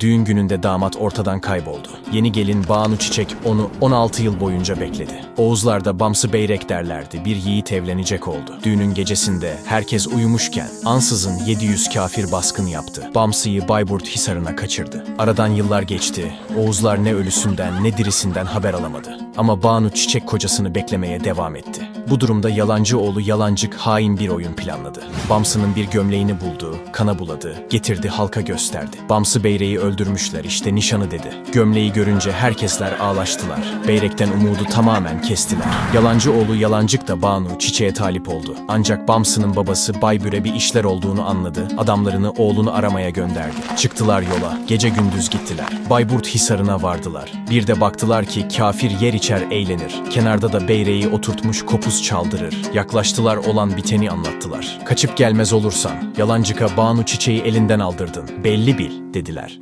Düğün gününde damat ortadan kayboldu. Yeni gelin Banu Çiçek onu 16 yıl boyunca bekledi. Oğuzlarda Bamsı Beyrek derlerdi. Bir yiğit evlenecek oldu. Düğünün gecesinde herkes uyumuşken ansızın 700 kafir baskın yaptı. Bamsı'yı Bayburt Hisarı'na kaçırdı. Aradan yıllar geçti. Oğuzlar ne ölüsünden ne dirisinden haber alamadı. Ama Banu Çiçek kocasını beklemeye devam etti. Bu durumda yalancı oğlu yalancık hain bir oyun planladı. Bamsı'nın bir gömleğini buldu, kana buladı, getirdi halka gösterdi. Bamsı Beyrek'i öldürmüşler işte nişanı dedi. Gömleği görünce herkesler ağlaştılar. Beyrek'ten umudu tamamen kestiler. Yalancı oğlu yalancık da Banu Çiçek'e talip oldu. Ancak Bamsı'nın babası Baybür'e bir işler olduğunu anladı. Adamlarını oğlunu aramaya gönderdi. Çıktılar yola. Gece gündüz gittiler. Bayburt Hisarı'na vardılar. Bir de baktılar ki kafir yer içer eğlenir. Kenarda da Beyrek'i oturtmuş kopuz çaldırır. Yaklaştılar olan biteni anlattılar. Kaçıp gelmez olursan, yalancıka Banu Çiçeği elinden aldırdın. Belli bil dediler.